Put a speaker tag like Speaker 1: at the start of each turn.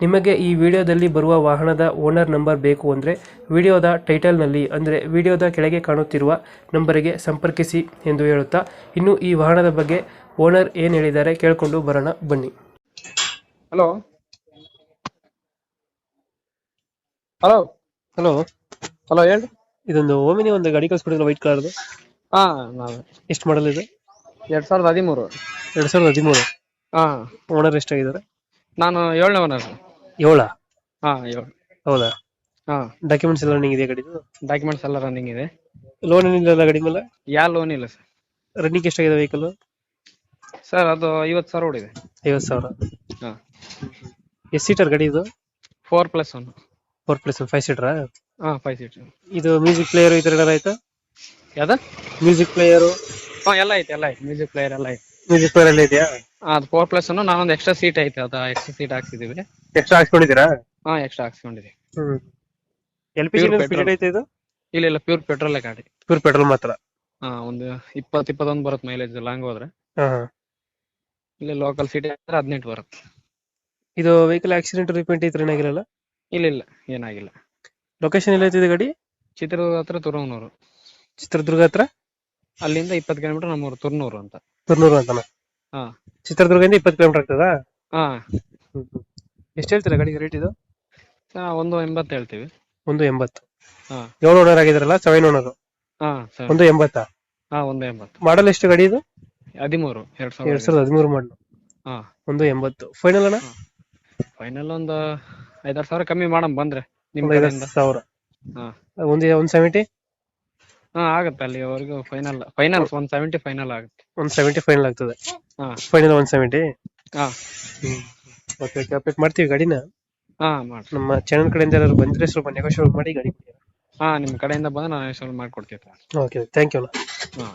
Speaker 1: ನಿಮಗೆ ಈ ವಿಡಿಯೋದಲ್ಲಿ ಬರುವ ವಾಹನದ ಓನರ್ ನಂಬರ್ ಬೇಕು ಅಂದರೆ ವಿಡಿಯೋದ ಟೈಟಲ್ನಲ್ಲಿ ಅಂದರೆ ವಿಡಿಯೋದ ಕೆಳಗೆ ಕಾಣುತ್ತಿರುವ ನಂಬರಿಗೆ ಸಂಪರ್ಕಿಸಿ ಎಂದು ಹೇಳುತ್ತಾ ಇನ್ನು ಈ ವಾಹನದ ಬಗ್ಗೆ ಓನರ್ ಏನು ಹೇಳಿದ್ದಾರೆ ಕೇಳಿಕೊಂಡು ಬರೋಣ ಬನ್ನಿ.
Speaker 2: ಹಲೋ. ಹಲೋ.
Speaker 1: ಹಲೋ.
Speaker 2: ಹಲೋ ಹೇಳಿ.
Speaker 1: ಇದೊಂದು ಓಮಿನಿ ಒಂದು ಗಾಡಿ ಕಳಿಸ್ಕೊಡಿದ್ರು ವೈಟ್ ಕಲರ್ದು?
Speaker 2: ಹಾ ನಾವೇ.
Speaker 1: ಎಷ್ಟು ಮಾಡಲ್ ಇದೆ?
Speaker 2: ಎರಡ್ ಸಾವಿರದ ಹದಿಮೂರು.
Speaker 1: ಎರಡು ಸಾವಿರದ ಹದಿಮೂರು.
Speaker 2: ಹಾ.
Speaker 1: ಓನರ್ ಎಷ್ಟಾಗಿದ್ದಾರೆ?
Speaker 2: ನಾನು ಏಳನೇ ಓನರ್
Speaker 1: ಏಳ?
Speaker 2: ಹಾ ಏಳು.
Speaker 1: ಹೌದಾ?
Speaker 2: ಹಾ.
Speaker 1: ಡಾಕ್ಯುಮೆಂಟ್ಸ್ ಎಲ್ಲ ರನ್ನಿಂಗ್ ಇದೆ ಗಾಡಿದು?
Speaker 2: ಡಾಕ್ಯುಮೆಂಟ್ಸ್ ಎಲ್ಲ ರನ್ನಿಂಗ್ ಇದೆ.
Speaker 1: ಲೋನ್ ಏನಿಲ್ಲ ಗಾಡಿ ಮೇಲೆ?
Speaker 2: ಯಾ ಲೋನ್ ಇಲ್ಲ ಸರ್.
Speaker 1: ರನ್ನಿಂಗ್ ಎಷ್ಟಾಗಿದೆ ವೆಹಿಕಲ್
Speaker 2: ಸರ್ ಅದು ಐವತ್ತು ಸಾವಿರ ಓಡಿದೆ.
Speaker 1: ಐವತ್ತು ಸಾವಿರ.
Speaker 2: ಹಾ.
Speaker 1: ಎಷ್ಟು ಸೀಟರ್ ಗಾಡಿ ಇದು?
Speaker 2: Four plus one
Speaker 1: four plus five seater
Speaker 2: ಹಾ ಫೈವ್ ಸೀಟರ್
Speaker 1: ಇದು ಮ್ಯೂಸಿಕ್ ಪ್ಲೇಯರ್ ಈ ಥರ ಏನಾರು ಆಯ್ತಾ?
Speaker 2: ಯಾವ್ದ?
Speaker 1: ಮ್ಯೂಸಿಕ್ ಪ್ಲೇಯರು
Speaker 2: ಹಾ ಎಲ್ಲ ಐತೆ ಎಲ್ಲ ಐತೆ. ಮ್ಯೂಸಿಕ್ ಪ್ಲೇಯರ್ ಎಲ್ಲ ಐತೆ.
Speaker 1: ಮ್ಯೂಸಿಕ್ ಪ್ಲೇಯರ್ ಎಲ್ಲ ಇದೆಯಾ?
Speaker 2: ಅದು ಫೋರ್ ಪ್ಲಸ್ ಅನ್ನು ನಾನೊಂದು ಎಕ್ಸ್ಟ್ರಾ ಸೀಟ್ ಐತೆ ಅದು ಎಕ್ಸ್ಟ್ರಾ ಸೀಟ್ ಹಾಕ್ಸಿದೀವಿ.
Speaker 1: ಎಕ್ಸ್ಟ್ರಾ ಹಾಕ್ಸ್ಕೊಂಡಿದ್ದೀರಾ?
Speaker 2: ಹಾ ಎಕ್ಸ್ಟ್ರಾ ಹಾಕ್ಸ್ಕೊಂಡಿದ್ದೀವಿ
Speaker 1: ಹ್ಮ್. L P G
Speaker 2: Pure petrol.
Speaker 1: ಐತೆ ಇದು?
Speaker 2: ಇಲ್ಲ ಇಲ್ಲ ಪ್ಯೂರ್ ಪೆಟ್ರೋಲ್ ಗಾಡಿ.
Speaker 1: ಪ್ಯೂರ್ ಪೆಟ್ರೋಲ್ ಮಾತ್ರ.
Speaker 2: ಹಾ ಒಂದು ಇಪ್ಪತ್ತು ಇಪ್ಪತ್ತೊಂದು ಬರುತ್ತೆ ಮೈಲೇಜ್ ಲಾಂಗ್ ಹೋದ್ರೆ.
Speaker 1: ಹಾ ಹಾ.
Speaker 2: ಇಲ್ಲಿ ಲೋಕಲ್ ಸಿಟಿ ಅಂದ್ರೆ ಹದಿನೆಂಟು ಬರುತ್ತೆ.
Speaker 1: ಇದು ವೆಹಿಕಲ್ ಆಕ್ಸಿಡೆಂಟ್ ರಿಪೇಂಟ್ ಇದ್ರೆ ಏನಾಗಿರಲ್ಲ
Speaker 2: ಇಲ್ಲ ಇಲ್ಲ ಏನಾಗಿಲ್ಲ.
Speaker 1: ಲೊಕೇಶನ್ ಎಲ್ಲ ಐತಿದೆ ಗಾಡಿ?
Speaker 2: ಚಿತ್ರದುರ್ಗ ಹತ್ರ ತುರುವನೂರು.
Speaker 1: ಚಿತ್ರದುರ್ಗ ಹತ್ರ?
Speaker 2: ಅಲ್ಲಿಂದ ಇಪ್ಪತ್ತು ಕಿಲೋಮೀಟರ್ ನಮ್ಮೂರು ತುರ್ನೂರು ಅಂತ.
Speaker 1: ತುರ್ನೂರು ಅಂತನ?
Speaker 2: ಹಾ.
Speaker 1: ಚಿತ್ರದುರ್ಗದಿಂದ ಇಪ್ಪತ್ತು ಕಿಲೋಮೀಟರ್ ಆಗ್ತದಾ?
Speaker 2: ಹಾ.
Speaker 1: ಎಷ್ಟು ಹೇಳ್ತೀರಾ ಗಾಡಿಗೆ ರೇಟ್ ಇದು?
Speaker 2: ಸರ್ ಒಂದು ಎಂಬತ್ತು ಹೇಳ್ತೀವಿ.
Speaker 1: ಒಂದು ಎಂಬತ್ತು.
Speaker 2: ಹಾ.
Speaker 1: ಏಳು ಓನರ್ ಆಗಿದ್ರಲ್ಲ ಸೆವೆನ್ ಓನರ್
Speaker 2: ಹಾ ಸರ್
Speaker 1: ಒಂದು ಎಂಬತ್ತ?
Speaker 2: ಹಾ ಒಂದು ಎಂಬತ್ತು.
Speaker 1: ಮಾಡಲ್ ಎಷ್ಟು ಗಾಡಿ ಇದು?
Speaker 2: ಹದಿಮೂರು ಎರಡ್
Speaker 1: ಎರಡ್
Speaker 2: ಸಾವಿರದ
Speaker 1: ಸಾವಿರದ ಹದಿಮೂರು ಮಾಡಲು
Speaker 2: ಹಾ.
Speaker 1: ಒಂದು ಎಂಬತ್ತು. ಫೈನಲ್ ಅಣ್ಣ?
Speaker 2: ಫೈನಲ್ ಒಂದು ಐದಾರು ಸಾವಿರ ಕಮ್ಮಿ ಮಾಡಮ್ ಬಂದ್ರೆ ನಿಮ್ಮ
Speaker 1: ಒಂದು ಐವತ್ತು
Speaker 2: ಕಡೆಯಿಂದ.
Speaker 1: ಸಾವಿರ.
Speaker 2: ಹಾ.
Speaker 1: ಒಂದು ಒಂದು ಸೆವೆಂಟಿ
Speaker 2: ಹಾ ಅಲ್ಲಿ ಅಲ್ಲಿವರೆಗೂ final final one seventy final ಆಗುತ್ತೆ.
Speaker 1: ಒಂದು ಸೆವೆಂಟಿ ಫೈನಲ್ ಆಗ್ತದೆ.
Speaker 2: ಹಾ.
Speaker 1: ಫೈನಲ್ ಒನ್ ಸೆವೆಂಟಿ
Speaker 2: ಹಾ.
Speaker 1: ಓಕೆ ಓಕೆ ಅಪ್ಡೇಟ್ ಮಾಡ್ತೀವಿ ಗಾಡಿನ?
Speaker 2: ಹಾ ಮಾಡಿ
Speaker 1: ನಮ್ಮ ಚಾನಲ್ ಕಡೆಯಿಂದ ಯಾರು ಬಂದ್ರೆ ಸ್ವಲ್ಪ ನೆಗೋಷಿಯೇಟ್ ಮಾಡಿ ಗಾಡಿ
Speaker 2: ಹಾ ನಿಮ್ಮ ಕಡೆಯಿಂದ ಬಂದ್ರೆ ನಾನು ಎಷ್ಟು ಮಾಡ್ಕೊಡ್ತೀವಿ
Speaker 1: ಓಕೆ ಥ್ಯಾಂಕ್ ಯು
Speaker 2: ಹಾ.